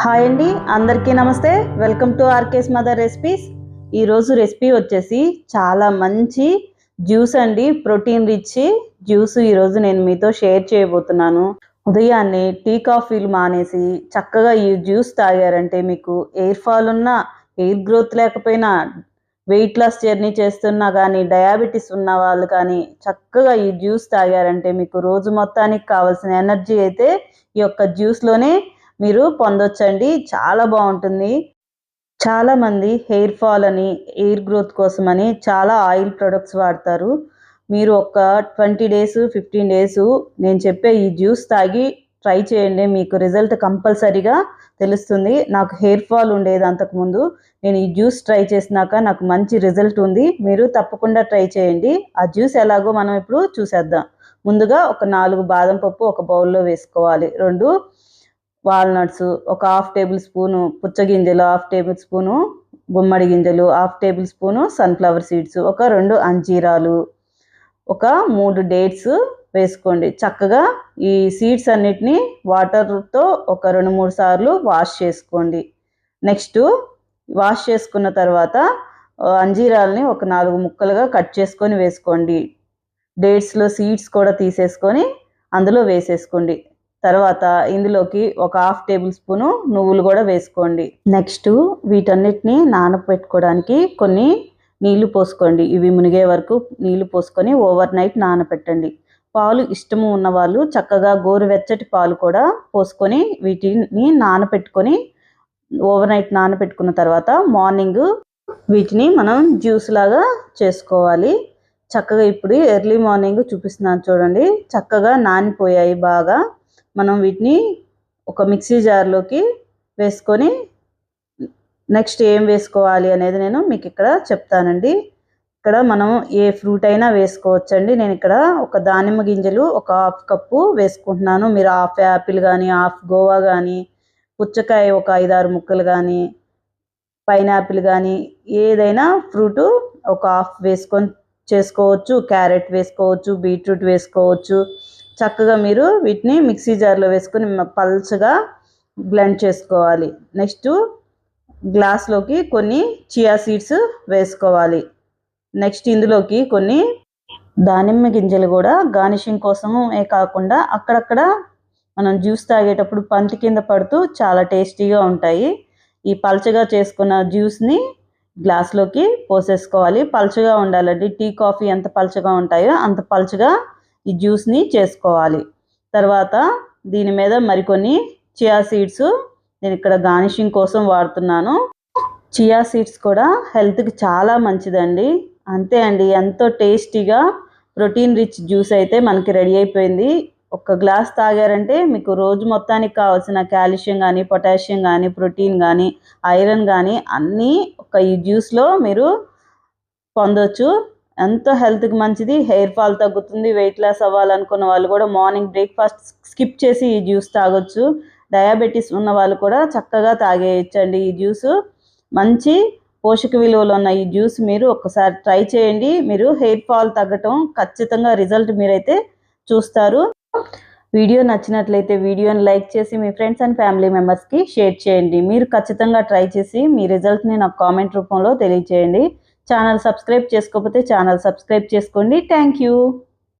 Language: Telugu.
హాయ్ అండి అందరికీ నమస్తే. Welcome to RK's mother recipes. ఈరోజు రెసిపీ వచ్చేసి చాలా మంచి జ్యూస్ అండి ప్రోటీన్ రిచ్ జ్యూస్ ఈరోజు నేను మీతో షేర్ చేయబోతున్నాను. ఉదయాన్నే టీ కాఫీలు మానేసి చక్కగా ఈ జ్యూస్ తాగారంటే మీకు ఎయిర్ ఫాల్ ఉన్నా ఎయిర్ గ్రోత్ లేకపోయినా వెయిట్ లాస్ జర్నీ చేస్తున్నా కానీ డయాబెటీస్ ఉన్న వాళ్ళు కానీ చక్కగా ఈ జ్యూస్ తాగారంటే మీకు రోజు మొత్తానికి కావాల్సిన ఎనర్జీ అయితే ఈ యొక్క జ్యూస్లోనే మీరు పొందొచ్చండి. చాలా బాగుంటుంది. చాలామంది హెయిర్ ఫాల్ అని ఎయిర్ గ్రోత్ కోసం అని చాలా ఆయిల్ ప్రొడక్ట్స్ వాడతారు. మీరు ఒక ట్వంటీ డేస్ ఫిఫ్టీన్ డేస్ నేను చెప్పే ఈ జ్యూస్ తాగి ట్రై చేయండి. మీకు రిజల్ట్ కంపల్సరీగా తెలుస్తుంది. నాకు హెయిర్ ఫాల్ ఉండేది అంతకుముందు. నేను ఈ జ్యూస్ ట్రై చేసినాక నాకు మంచి రిజల్ట్ ఉంది. మీరు తప్పకుండా ట్రై చేయండి. ఆ జ్యూస్ ఎలాగో మనం ఇప్పుడు చూసేద్దాం. ముందుగా ఒక నాలుగు బాదం పప్పు ఒక బౌల్లో వేసుకోవాలి. రెండు వాల్నట్స్ ఒక హాఫ్ టేబుల్ స్పూను పుచ్చగింజలు హాఫ్ టేబుల్ స్పూను గుమ్మడి గింజలు half tablespoon sunflower seeds ఒక రెండు అంజీరాలు ఒక మూడు డేట్స్ వేసుకోండి. చక్కగా ఈ సీడ్స్ అన్నిటిని వాటర్తో ఒక రెండు మూడు సార్లు వాష్ చేసుకోండి. నెక్స్ట్ వాష్ చేసుకున్న తర్వాత అంజీరాలని ఒక నాలుగు ముక్కలుగా కట్ చేసుకొని వేసుకోండి. డేట్స్లో సీడ్స్ కూడా తీసేసుకొని అందులో వేసేసుకోండి. తర్వాత ఇందులోకి ఒక హాఫ్ టేబుల్ స్పూను నువ్వులు కూడా వేసుకోండి. నెక్స్ట్ వీటన్నిటిని నానబెట్టుకోవడానికి కొన్ని నీళ్ళు పోసుకోండి. ఇవి మునిగే వరకు నీళ్ళు పోసుకొని ఓవర్ నైట్ నానబెట్టండి పాలు ఇష్టము ఉన్న వాళ్ళు చక్కగా గోరువెచ్చటి పాలు కూడా పోసుకొని వీటిని నానబెట్టుకొని ఓవర్ నైట్ నానబెట్టుకున్న తర్వాత మార్నింగ్ వీటిని మనం జ్యూస్ లాగా చేసుకోవాలి. చక్కగా ఇప్పుడు ఎర్లీ మార్నింగ్ చూపిస్తున్నాను చూడండి. చక్కగా నానిపోయాయి బాగా. మనం వీటిని ఒక మిక్సీ జార్లోకి వేసుకొని నెక్స్ట్ ఏం వేసుకోవాలి అనేది నేను మీకు ఇక్కడ చెప్తానండి. ఇక్కడ మనం ఏ ఫ్రూట్ అయినా వేసుకోవచ్చండి. నేను ఇక్కడ ఒక దానిమ్మ గింజలు ఒక హాఫ్ కప్పు వేసుకుంటున్నాను. మీరు హాఫ్ యాపిల్ కానీ హాఫ్ గోవా కానీ పుచ్చకాయ ఒక ఐదారు ముక్కలు కానీ పైనాపిల్ కానీ ఏదైనా ఫ్రూట్ ఒక హాఫ్ వేసుకొని చేసుకోవచ్చు. క్యారెట్ వేసుకోవచ్చు బీట్రూట్ వేసుకోవచ్చు. చక్కగా మీరు వీటిని మిక్సీ జార్లో వేసుకొని పల్చగా బ్లెండ్ చేసుకోవాలి. నెక్స్ట్ గ్లాస్లోకి కొన్ని చియా సీడ్స్ వేసుకోవాలి. నెక్స్ట్ ఇందులోకి కొన్ని దానిమ్మ గింజలు కూడా గార్నిషింగ్ కోసమే కాకుండా అక్కడక్కడ మనం జ్యూస్ తాగేటప్పుడు పంటి కింద పడుతూ చాలా టేస్టీగా ఉంటాయి. ఈ పల్చగా చేసుకున్న జ్యూస్ని గ్లాస్లోకి పోసేసుకోవాలి. పల్చగా ఉండాలండి. టీ కాఫీ ఎంత పల్చగా ఉంటాయో అంత పల్చగా ఈ జ్యూస్ని చేసుకోవాలి. తర్వాత దీని మీద మరికొన్ని చియా సీడ్స్ నేను ఇక్కడ గార్నిషింగ్ కోసం వాడుతున్నాను. చియా సీడ్స్ కూడా హెల్త్కి చాలా మంచిదండి. అంతే అండి ఎంతో టేస్టీగా ప్రోటీన్ రిచ్ జ్యూస్ అయితే మనకి రెడీ అయిపోయింది. ఒక గ్లాస్ తాగారంటే మీకు రోజు మొత్తానికి కావాల్సిన కాల్షియం కానీ పొటాషియం కానీ ప్రోటీన్ కానీ ఐరన్ కానీ అన్నీ ఒక ఈ జ్యూస్లో మీరు పొందొచ్చు. ఎంతో హెల్త్కి మంచిది హెయిర్ ఫాల్ తగ్గుతుంది వెయిట్ లాస్ అవ్వాలనుకున్న వాళ్ళు కూడా మార్నింగ్ బ్రేక్ఫాస్ట్ స్కిప్ చేసి ఈ జ్యూస్ తాగొచ్చు. డయాబెటీస్ ఉన్న వాళ్ళు కూడా చక్కగా తాగేయచ్చండి ఈ జ్యూస్. మంచి పోషక విలువలు ఉన్న ఈ జ్యూస్ మీరు ఒకసారి ట్రై చేయండి. మీరు హెయిర్ ఫాల్ తగ్గటం ఖచ్చితంగా రిజల్ట్ మీరైతే చూస్తారు. వీడియో నచ్చినట్లయితే వీడియోని లైక్ చేసి మీ ఫ్రెండ్స్ అండ్ ఫ్యామిలీ మెంబర్స్కి షేర్ చేయండి. మీరు ఖచ్చితంగా ట్రై చేసి మీ రిజల్ట్ని నాకు కామెంట్ రూపంలో తెలియచేయండి. ఛానల్ సబ్స్క్రైబ్ చేసుకోకపోతే ఛానల్ సబ్స్క్రైబ్ చేసుకోండి. Thank you.